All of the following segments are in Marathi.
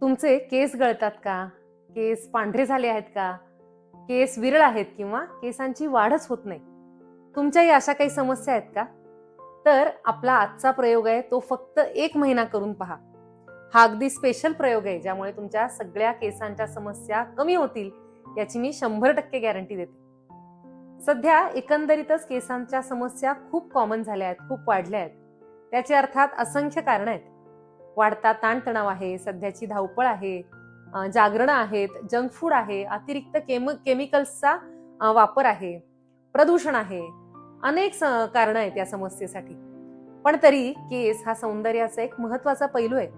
तुमचे केस गळतात का? केस पांढरे झाले आहेत का? केस विरळ आहेत किंवा केसांची वाढच होत नाही? तुमच्याही अशा काही समस्या आहेत का? तर आपला आजचा प्रयोग आहे तो फक्त एक महिना करून पहा. हा अगदी स्पेशल प्रयोग आहे ज्यामुळे तुमच्या सगळ्या केसांच्या समस्या कमी होतील याची मी शंभर टक्के गॅरंटी देते. सध्या एकंदरीतच केसांच्या समस्या खूप कॉमन झाल्या आहेत खूप वाढल्या आहेत. त्याचे अर्थात असंख्य कारण आहेत. वाढता ताणतणाव आहे सध्याची धावपळ आहे जागरणं आहेत जंक फूड आहे अतिरिक्त केम केमिकल्सचा वापर आहे प्रदूषण आहे अनेक कारण आहेत या समस्येसाठी. पण तरी केस हा सौंदर्याचा एक महत्त्वाचा पैलू आहे.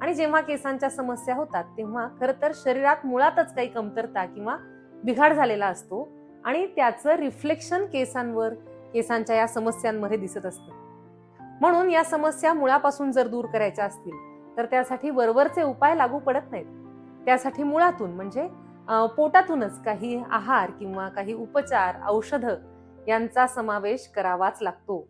आणि जेव्हा केसांच्या समस्या होतात तेव्हा खरं तर शरीरात मुळातच काही कमतरता किंवा बिघाड झालेला असतो आणि त्याचं रिफ्लेक्शन केसांवर केसांच्या या समस्यांमध्ये दिसत असतं. म्हणून या समस्या मुळापासून जर दूर करायच्या असतील तर त्यासाठी वरवरचे उपाय लागू पडत नाहीत. त्यासाठी मुळातून म्हणजे पोटातूनच काही आहार किंवा काही उपचार औषधं यांचा समावेश करावाच लागतो.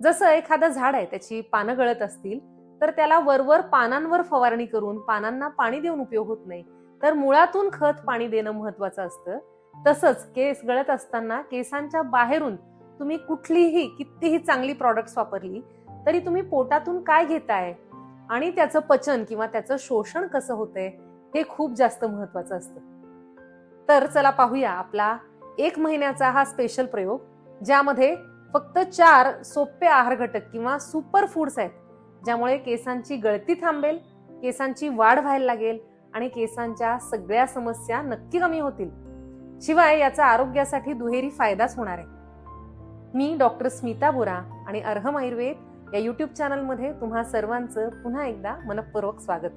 जसं एखादं झाड आहे त्याची पानं गळत असतील तर त्याला वरवर पानांवर फवारणी करून पानांना पाणी देऊन उपयोग होत नाही. तर मुळातून खत पाणी देणं महत्वाचं असतं. तसंच केस गळत असताना केसांच्या बाहेरून तुम्ही कुठलीही कितीही चांगली प्रॉडक्ट्स वापरली तरी तुम्ही पोटातून काय घेताय? आणि त्याचं पचन किंवा त्याचं शोषण कसं होतंय हे खूप जास्त महत्वाचं असतं. तर चला पाहूया आपला एक महिन्याचा हा स्पेशल प्रयोग ज्यामध्ये फक्त चार सोपे आहार घटक किंवा सुपर फूड्स आहेत ज्यामुळे केसांची गळती थांबेल केसांची वाढ व्हायला लागेल आणि केसांच्या सगळ्या समस्या नक्की कमी होतील. शिवाय याचा आरोग्यासाठी दुहेरी फायदाच होणार आहे. मी डॉक्टर स्मिता बोरा आणि अर्हम आयुर्वेद या युट्यूब चॅनलमध्ये तुम्हा सर्वांचं पुन्हा एकदा मनपूर्वक स्वागत.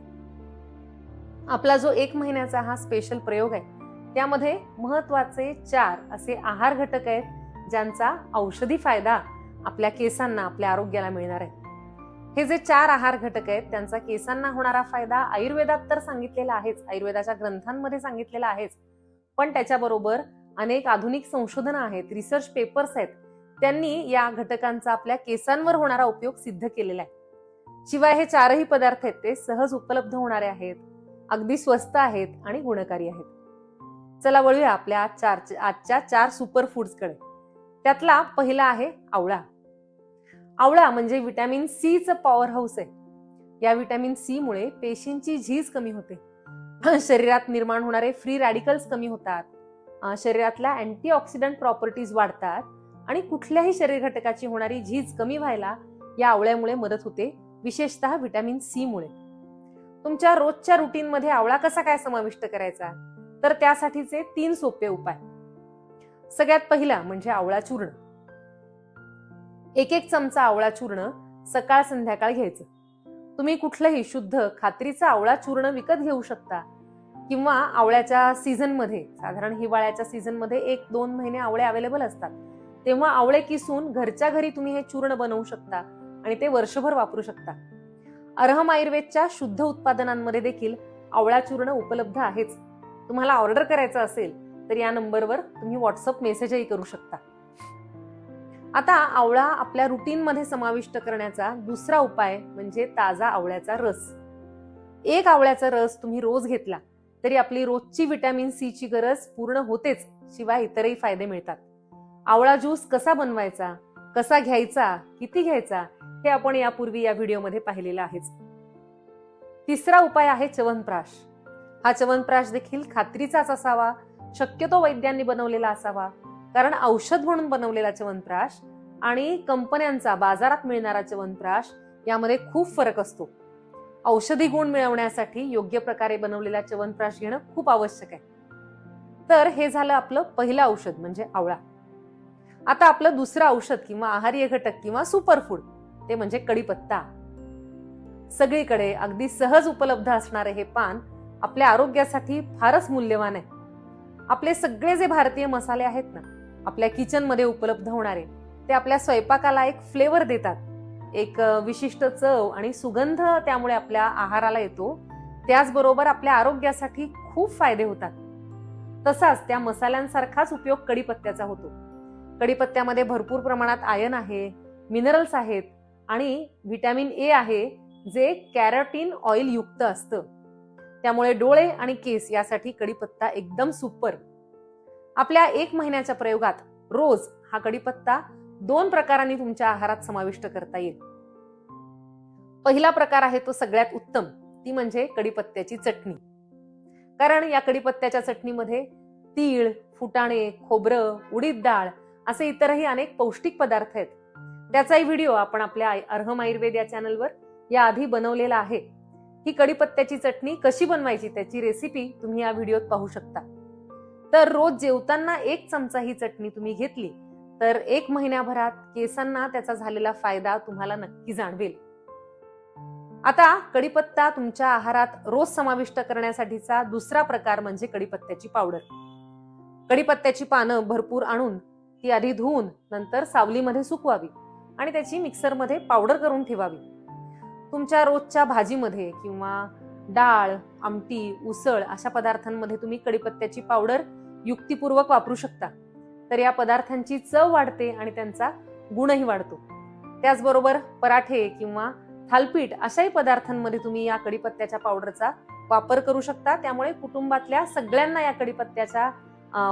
आपला जो एक महिन्याचा हा स्पेशल प्रयोग आहे त्यामध्ये महत्त्वाचे चार असे आहार घटक आहेत ज्यांचा औषधी फायदा आपल्या केसांना आपल्या आरोग्याला मिळणार आहे. हे जे चार आहार घटक आहेत त्यांचा केसांना होणारा फायदा आयुर्वेदात तर सांगितलेला आहेच आयुर्वेदाच्या ग्रंथांमध्ये सांगितलेला आहेच. पण त्याच्याबरोबर अनेक आधुनिक संशोधनं आहेत रिसर्च पेपर्स आहेत त्यांनी या घटकांचा आपल्या केसांवर होणारा उपयोग सिद्ध केलेला आहे. शिवाय हे चारही पदार्थ आहेत ते सहज उपलब्ध होणारे आहेत अगदी स्वस्त आहेत आणि गुणकारी आहेत. चला वळूया आपल्या चार आजच्या चार सुपर फूड्सकडे त्यातला पहिला आहे आवळा. आवळा म्हणजे व्हिटॅमिन सीचं पॉवर हाऊस आहे. या व्हिटॅमिन सी मुळे पेशींची झीज कमी होते. शरीरात निर्माण होणारे फ्री रॅडिकल्स कमी होतात. शरीरातल्या अँटीऑक्सिडंट प्रॉपर्टीज वाढतात. आणि कुठल्याही शरीर घटकाची होणारी झीज कमी व्हायला या आवळ्यामुळे मदत होते विशेषतः व्हिटॅमिन सी मुळे. तुमच्या रोजच्या रुटीन मध्ये आवळा कसा काय समाविष्ट करायचा? तर त्यासाठीचे तीन सोपे उपाय. सगळ्यात पहिला म्हणजे आवळा चूर्ण. एक एक चमचा आवळा चूर्ण सकाळ संध्याकाळ घ्यायचं. तुम्ही कुठलंही शुद्ध खात्रीचं आवळा चूर्ण विकत घेऊ शकता किंवा आवळ्याच्या सीझनमध्ये साधारण हिवाळ्याच्या सीझनमध्ये एक दोन महिने आवळे अवेलेबल असतात. तेव्हा आवळे किसून घरच्या घरी तुम्ही हे चूर्ण बनवू शकता आणि ते वर्षभर वापरू शकता. अर्हम आयुर्वेदच्या शुद्ध उत्पादनांमध्ये देखील आवळा चूर्ण उपलब्ध आहेच. तुम्हाला ऑर्डर करायचं असेल तर या नंबरवर तुम्ही व्हॉट्सअप मेसेजही करू शकता. आता आवळा आपल्या रुटीन मध्ये समाविष्ट करण्याचा दुसरा उपाय म्हणजे ताजा आवळ्याचा रस. एक आवळ्याचा रस तुम्ही रोज घेतला तरी आपली रोजची विटॅमिन सी ची गरज पूर्ण होतेच शिवाय इतरही फायदे मिळतात. आवळा ज्यूस कसा बनवायचा कसा घ्यायचा किती घ्यायचा हे आपण यापूर्वी या व्हिडिओमध्ये पाहिलेलं आहेच. तिसरा उपाय आहे चवनप्राश हा चवनप्राश देखील खात्रीचाच असावा शक्यतो वैद्यांनी बनवलेला असावा कारण औषध म्हणून बनवलेला चवनप्राश आणि कंपन्यांचा बाजारात मिळणारा चवनप्राश यामध्ये खूप फरक असतो. औषधी गुण मिळवण्यासाठी योग्य प्रकारे बनवलेला चवनप्राश घेणं खूप आवश्यक आहे. तर हे झालं आपलं पहिलं औषध म्हणजे आवळा. आता आपलं दुसरं औषध किंवा आहार्य घटक किंवा सुपरफूड ते म्हणजे कडीपत्ता सगळीकडे अगदी सहज उपलब्ध असणारे हे पान आपल्या आरोग्यासाठी फारच मूल्यवान आहे. आपले सगळे जे भारतीय मसाले आहेत ना आपल्या किचनमध्ये उपलब्ध होणारे ते आपल्या स्वयंपाकाला एक फ्लेवर देतात. एक विशिष्ट चव आणि सुगंध त्यामुळे आपल्या आहाराला येतो. त्याचबरोबर आपल्या आरोग्यासाठी खूप फायदे होतात. तसाच त्या मसाल्यांसारखाच उपयोग कडीपत्त्याचा होतो. कडीपत्त्यामध्ये भरपूर प्रमाणात आयन आहे मिनरल्स आहेत आणि व्हिटॅमिन ए आहे जे कॅरोटीन ऑइल युक्त असतं. त्यामुळे डोळे आणि केस यासाठी कडीपत्ता एकदम सुपर. आपल्या एक महिन्याच्या प्रयोगात रोज हा कडीपत्ता दोन प्रकारांनी तुमच्या आहारात समाविष्ट करता येईल. पहिला प्रकार आहे तो सगळ्यात उत्तम ती म्हणजे कडीपत्त्याची चटणी. कारण या कडीपत्त्याच्या चटणीमध्ये तीळ फुटाणे खोबरं उडीद डाळ असे इतरही अनेक पौष्टिक पदार्थ आहेत. त्याचाही व्हिडिओ आपण आपल्या अर्हम आयुर्वेद या चॅनलवर याआधी बनवलेला आहे. ही कडीपत्त्याची चटणी कशी बनवायची त्याची रेसिपी तुम्ही या व्हिडिओत पाहू शकता. तर रोज जेवताना एक चमचा ही चटणी तुम्ही घेतली तर एक महिन्याभरात केसांना त्याचा झालेला फायदा तुम्हाला नक्की जाणवेल. आता कडीपत्ता तुमच्या आहारात रोज समाविष्ट करण्यासाठीचा दुसरा प्रकार म्हणजे कडीपत्त्याची पावडर. कडीपत्त्याची पानं भरपूर आणून ती आधी धुवून नंतर सावलीमध्ये सुकवावी आणि त्याची मिक्सरमध्ये पावडर करून ठेवावी. तुमच्या रोजच्या भाजीमध्ये किंवा डाळ आमटी उसळ अशा पदार्थांमध्ये तुम्ही कडीपत्त्याची पावडर युक्तिपूर्वक वापरू शकता. तर या पदार्थांची चव वाढते आणि त्यांचा गुणही वाढतो. त्याचबरोबर पराठे किंवा थालपीठ अशाही पदार्थांमध्ये तुम्ही या कडीपत्त्याच्या पावडरचा वापर करू शकता. त्यामुळे कुटुंबातल्या सगळ्यांना या कडीपत्त्याच्या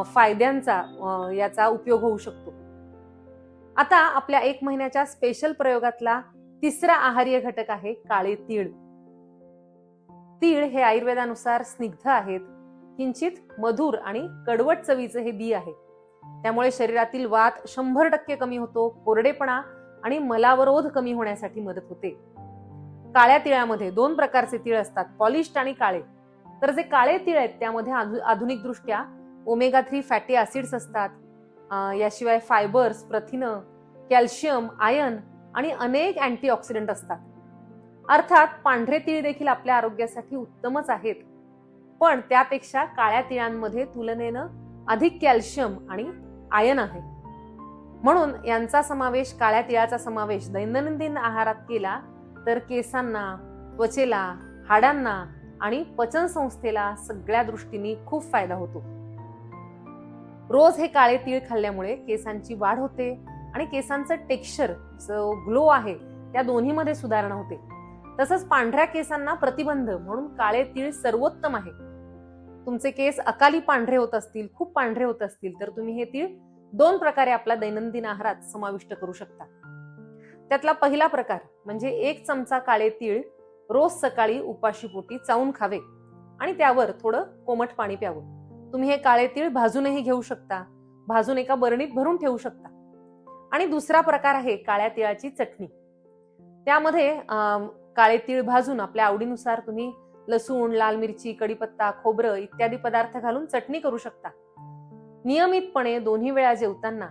फायद्यांचा याचा उपयोग होऊ शकतो. आता आपल्या एक महिन्याच्या स्पेशल प्रयोगातला तिसरा आहार्य घटक आहे काळे तीळ. तीळ हे आयुर्वेदानुसार स्निग्ध आहेत किंचित मधुर आणि कडवट चवीचे हे बी आहे. त्यामुळे शरीरातील वात शंभर टक्के कमी होतो कोरडेपणा आणि मलावरोध कमी होण्यासाठी मदत होते. काळ्या तिळामध्ये दोन प्रकारचे तीळ असतात पॉलिश्ड आणि काळे. तर जे काळे तीळ आहेत त्यामध्ये आधुनिक दृष्ट्या ओमेगा थ्री फॅटी ऍसिड्स असतात. याशिवाय फायबर्स प्रथिनं कॅल्शियम आयन आणि अनेक अँटीऑक्सिडंट असतात. अर्थात पांढरे तीळ देखील आपल्या आरोग्यासाठी उत्तमच आहेत. पण त्यापेक्षा काळ्या तिळांमध्ये तुलनेनं अधिक कॅल्शियम आणि आयन आहे. म्हणून यांचा समावेश काळ्या तिळाचा समावेश दैनंदिन आहारात केला तर केसांना त्वचेला हाडांना आणि पचन संस्थेला सगळ्या दृष्टीने खूप फायदा होतो. रोज हे काळे तीळ खाल्ल्यामुळे केसांची वाढ होते आणि केसांचं टेक्स्चर जो ग्लो आहे त्या दोन्हीमध्ये सुधारणा होते. तसंच पांढऱ्या केसांना प्रतिबंध म्हणून काळे तीळ सर्वोत्तम आहे. तुमचे केस अकाली पांढरे होत असतील खूप पांढरे होत असतील तर तुम्ही हे तीळ दोन प्रकारे आपल्या दैनंदिन आहारात समाविष्ट करू शकता. त्यातला पहिला प्रकार म्हणजे एक चमचा काळे तीळ रोज सकाळी उपाशीपोटी चावून खावे आणि त्यावर थोडं कोमट पाणी प्यावं. तुम्ही हे काळे तीळ भाजूनही घेऊ शकता. भाजून एका बरणीत भरून ठेवू शकता. आणि दुसरा प्रकार आहे काळ्या तिळाची चटणी. त्यामध्ये काळे तीळ भाजून आपल्या आवडीनुसार तुम्ही लसूण लाल मिरची कडीपत्ता खोबरं इत्यादी पदार्थ घालून चटणी करू शकता. नियमितपणे दोन्ही वेळा जेवताना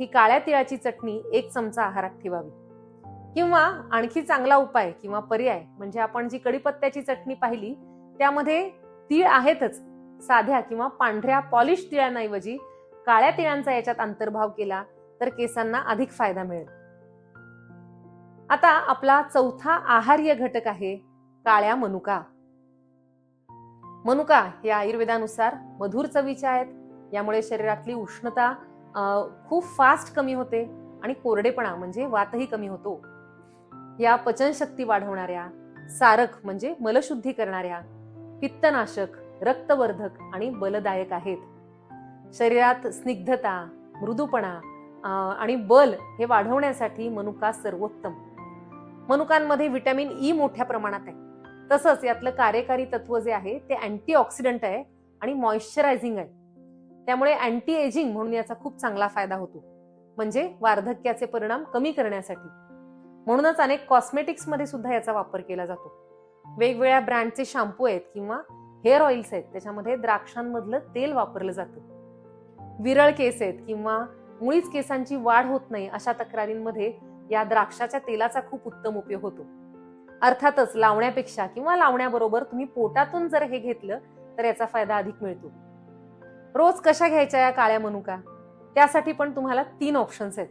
ही काळ्या तिळाची चटणी एक चमचा आहारात ठेवावी. किंवा आणखी चांगला उपाय किंवा पर्याय म्हणजे आपण जी कडीपत्त्याची चटणी पाहिली त्यामध्ये तीळ आहेतच. साध्या किंवा पांढऱ्या पॉलिश तिळांऐवजी काळ्या तिळांचा याच्यात अंतर्भाव केला तर केसांना अधिक फायदा मिळेल. आता आपला चौथा आहार्य घटक आहे काळ्या मनुका. मनुका हे आयुर्वेदानुसार मधुर चवीच्या आहेत. यामुळे शरीरातली उष्णता खूप फास्ट कमी होते आणि कोरडेपणा म्हणजे वातही कमी होतो. या पचनशक्ती वाढवणाऱ्या सारक म्हणजे मलशुद्धी करणाऱ्या पित्तनाशक रक्तवर्धक आणि बलदायक आहेत. शरीरात स्निग्धता मृदूपणा आणि बल हे वाढवण्यासाठी मनुका सर्वोत्तम. मनुकांमध्ये व्हिटॅमिन ई मोठ्या प्रमाणात आहे. तसंच यातलं कार्यकारी तत्व जे आहे ते अँटीऑक्सिडंट आहे आणि मॉइश्चरायझिंग आहे. त्यामुळे अँटी एजिंग म्हणून याचा खूप चांगला फायदा होतो. म्हणजे वार्धक्याचे परिणाम कमी करण्यासाठी. म्हणूनच अनेक कॉस्मेटिक्समध्ये सुद्धा याचा वापर केला जातो. वेगवेगळ्या ब्रँडचे शॅम्पू आहेत किंवा हेअर ऑइल्स आहेत त्याच्यामध्ये द्राक्षांमधलं तेल वापरलं जातं. विरळ केस आहेत किंवा मुळीच केसांची वाढ होत नाही अशा तक्रारींमध्ये या द्राक्षाच्या तेलाचा खूप उत्तम उपयोग होतो. अर्थातच लावण्यापेक्षा किंवा लावण्याबरोबर तुम्ही पोटातून जर हे घेतलं तर याचा फायदा अधिक मिळतो. रोज कशा घ्यायच्या या काळ्या मनुका? त्यासाठी पण तुम्हाला तीन ऑप्शन्स आहेत.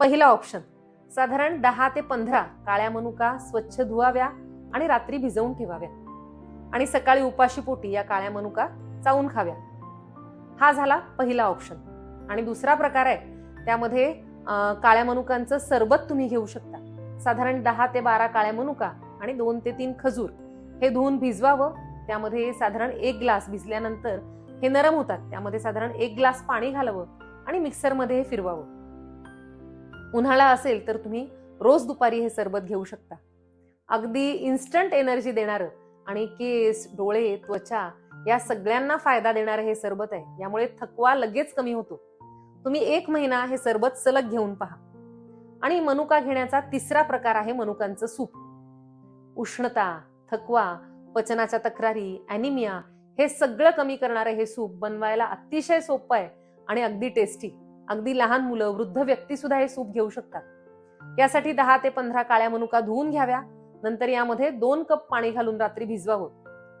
पहिला ऑप्शन साधारण दहा ते पंधरा काळ्या मनुका स्वच्छ धुवाव्या आणि रात्री भिजवून ठेवाव्या. आणि सकाळी उपाशी पोटी या काळ्या मनुका चावून खाव्या. हा झाला पहिला ऑप्शन आणि दुसरा प्रकार आहे त्यामध्ये काळ्या मनुकांचं सरबत तुम्ही घेऊ शकता. साधारण दहा ते बारा काळ्या मनुका आणि दोन ते तीन खजूर हे धुवून भिजवावं. त्यामध्ये साधारण एक ग्लास भिजल्यानंतर हे नरम होतात. त्यामध्ये साधारण एक ग्लास पाणी घालावं आणि मिक्सरमध्ये हे फिरवावं. उन्हाळा असेल तर तुम्ही रोज दुपारी हे सरबत घेऊ शकता. अगदी इन्स्टंट एनर्जी देणारं आणि केस डोळे त्वचा या सगळ्यांना फायदा देणारं हे सरबत आहे. यामुळे थकवा लगेच कमी होतो. तुम्ही एक महिना हे सरबत सलग घेऊन पहा. आणि मनुका घेण्याचा तिसरा प्रकार आहे मनुकांचं सूप. उष्णता थकवा पचनाच्या तक्रारी अॅनिमिया हे सगळं कमी करणारं हे सूप बनवायला अतिशय सोपं आहे आणि अगदी टेस्टी अगदी लहान मुलं वृद्ध व्यक्ती सुद्धा हे सूप घेऊ शकतात. यासाठी दहा ते पंधरा काळ्या मनुका धुवून घ्याव्या. नंतर यामध्ये दोन कप पाणी घालून रात्री भिजवावं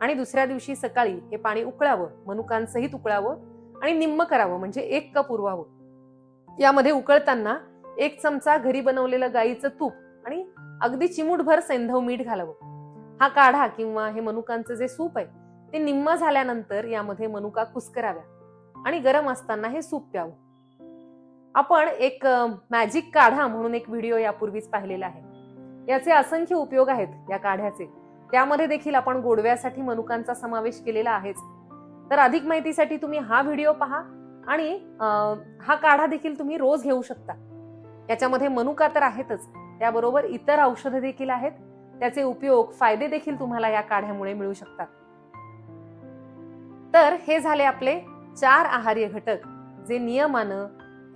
आणि दुसऱ्या दिवशी सकाळी हे पाणी उकळावं मनुकांसहित उकळावं आणि निम्म करावं म्हणजे एक कप उरवावं. यामध्ये उकळताना एक चमचा घरी बनवलेलं गाईचं तूप आणि अगदी चिमूटभर सैंधव मीठ घालावं. हा काढा किंवा हे मनुकांचं जे सूप आहे ते निम्म झाल्यानंतर यामध्ये मनुका कुस्कराव्या आणि गरम असताना हे सूप प्यावं. आपण एक मॅजिक काढा म्हणून एक व्हिडिओ यापूर्वीच पाहिलेला आहे. याचे असंख्य उपयोग आहेत या काढ्याचे. त्यामध्ये देखील आपण गोडव्यासाठी मनुकांचा समावेश केलेला आहेच. तर अधिक माहितीसाठी तुम्ही हा व्हिडिओ पहा आणि हा काढा देखील तुम्ही रोज घेऊ शकता. याच्यामध्ये मनुका तर आहेतच. त्याबरोबर इतर औषधं देखील आहेत. त्याचे उपयोग फायदे देखील तुम्हाला या काढ्यामुळे मिळू शकतात. तर हे झाले आपले चार आहार्य घटक जे नियमानं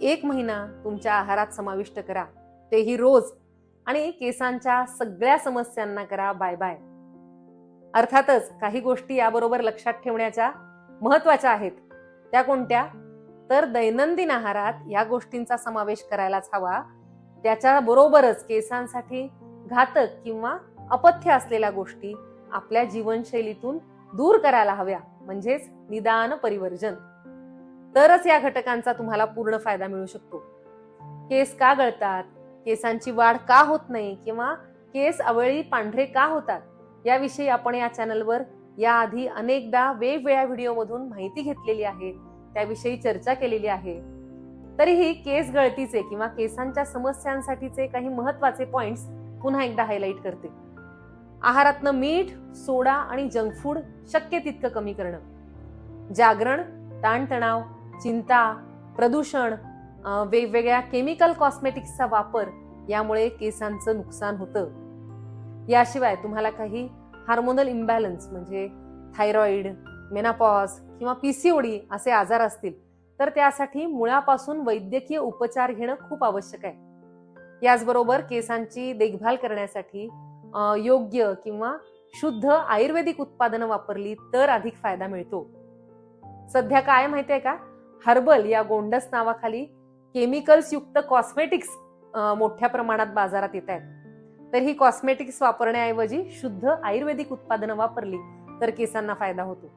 एक महिना तुमच्या आहारात समाविष्ट करा. तेही रोज. आणि केसांच्या सगळ्या समस्यांना करा बाय बाय अर्थातच काही गोष्टी याबरोबर लक्षात ठेवण्याच्या महत्त्वाच्या आहेत. त्या कोणत्या? तर दैनंदिन आहारात या गोष्टींचा समावेश करायलाच हवा. त्याच्या बरोबरच केसांसाठी घातक किंवा अपथ्य असलेल्या गोष्टी आपल्या जीवनशैलीतून दूर करायला हव्या म्हणजेच निदान परिवर्जन. तरच या घटकांचा तुम्हाला पूर्ण फायदा मिळू शकतो. केस का गळतात? केसांची वाढ का होत नाही किंवा केस अवळी पांढरे का होतात याविषयी आपण या चॅनलवर याआधी अनेकदा वेगवेगळ्या व्हिडिओमधून माहिती घेतलेली आहे त्याविषयी चर्चा केलेली आहे. तरीही केस गळतीचे किंवा केसांच्या समस्यांसाठीचे काही महत्त्वाचे पॉइंट्स पुन्हा एकदा हायलाईट करते. आहारातनं मीठ सोडा आणि जंक फूड शक्य तितकं कमी करणं. जागरण ताणतणाव चिंता प्रदूषण वेगवेगळ्या केमिकल कॉस्मेटिक्सचा वापर यामुळे केसांचं नुकसान होतं. याशिवाय तुम्हाला काही हार्मोनल इम्बॅलन्स म्हणजे थायरॉईड मेनापॉज किंवा पीसीओडी असे आजार असतील तर त्यासाठी मुळापासून वैद्यकीय उपचार घेणं खूप आवश्यक आहे. याचबरोबर केसांची देखभाल करण्यासाठी योग्य किंवा शुद्ध आयुर्वेदिक उत्पादनं वापरली तर अधिक फायदा मिळतो. सध्या काय माहितीये का? हर्बल या गोंडस नावाखाली केमिकल्स युक्त कॉस्मेटिक्स मोठ्या प्रमाणात बाजारात येत आहेत. तर ही कॉस्मेटिक्स वापरण्याऐवजी शुद्ध आयुर्वेदिक उत्पादनं वापरली तर केसांना फायदा होतो.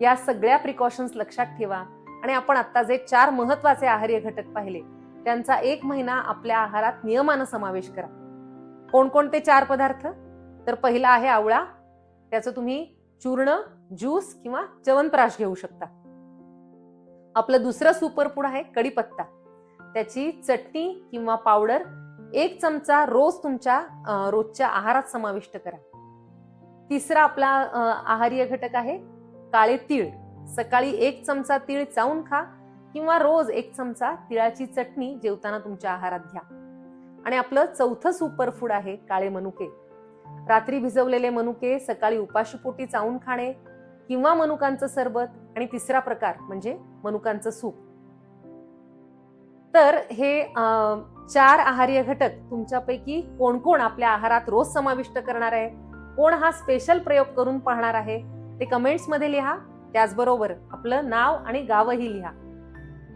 या सगळ्या प्रिकॉशन्स लक्षात ठेवा आणि आपण आता जे चार महत्त्वाचे आहार्य घटक पाहिले त्यांचा एक महिना आपल्या आहारात नियमानं समावेश करा. कोणकोणते चार पदार्थ? तर पहिला आहे आवळा त्याचं तुम्ही चूर्ण ज्यूस किंवा च्यवनप्राश घेऊ शकता. आपलं दुसरं सुपरफूड आहे कडीपत्ता त्याची चटणी किंवा पावडर एक चमचा रोज तुमच्या रोजच्या आहारात समाविष्ट करा. तिसरा आपला आहार्य घटक आहे काळे तीळ. सकाळी एक चमचा तीळ चावून खा किंवा रोज एक चमचा तिळाची चटणी जेवताना तुमच्या आहारात घ्या. आणि आपलं चौथं सुपरफूड आहे काळे मनुके. रात्री भिजवलेले मनुके सकाळी उपाशीपोटी चावून खाणे किंवा मनुकांचं सरबत. आणि तिसरा प्रकार म्हणजे मनुकांचं सूप. तर हे चार आहार्य घटक तुमच्यापैकी कोण कोण आपल्या आहारात रोज समाविष्ट करणार आहे? कोण हा स्पेशल प्रयोग करून पाहणार आहे? ते कमेंट्समध्ये लिहा. त्याचबरोबर आपलं नाव आणि गावही लिहा.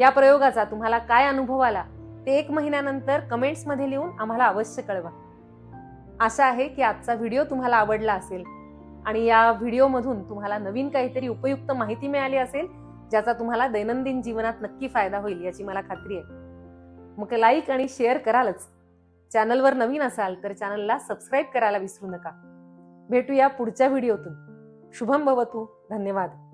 या प्रयोगाचा तुम्हाला काय अनुभव आला ते एक महिन्यानंतर कमेंट्समध्ये लिहून आम्हाला अवश्य कळवा. आशा आहे की आजचा व्हिडिओ तुम्हाला आवडला असेल आणि या व्हिडिओमधून तुम्हाला नवीन काहीतरी उपयुक्त माहिती मिळाली असेल ज्याचा तुम्हाला दैनंदिन जीवनात नक्की फायदा होईल याची मला खात्री आहे. मग लाईक आणि शेअर करालच. चॅनलवर नवीन असाल तर चॅनलला सबस्क्राईब करायला विसरू नका. भेटूया पुढच्या व्हिडिओतून. शुभम भवतू. धन्यवाद.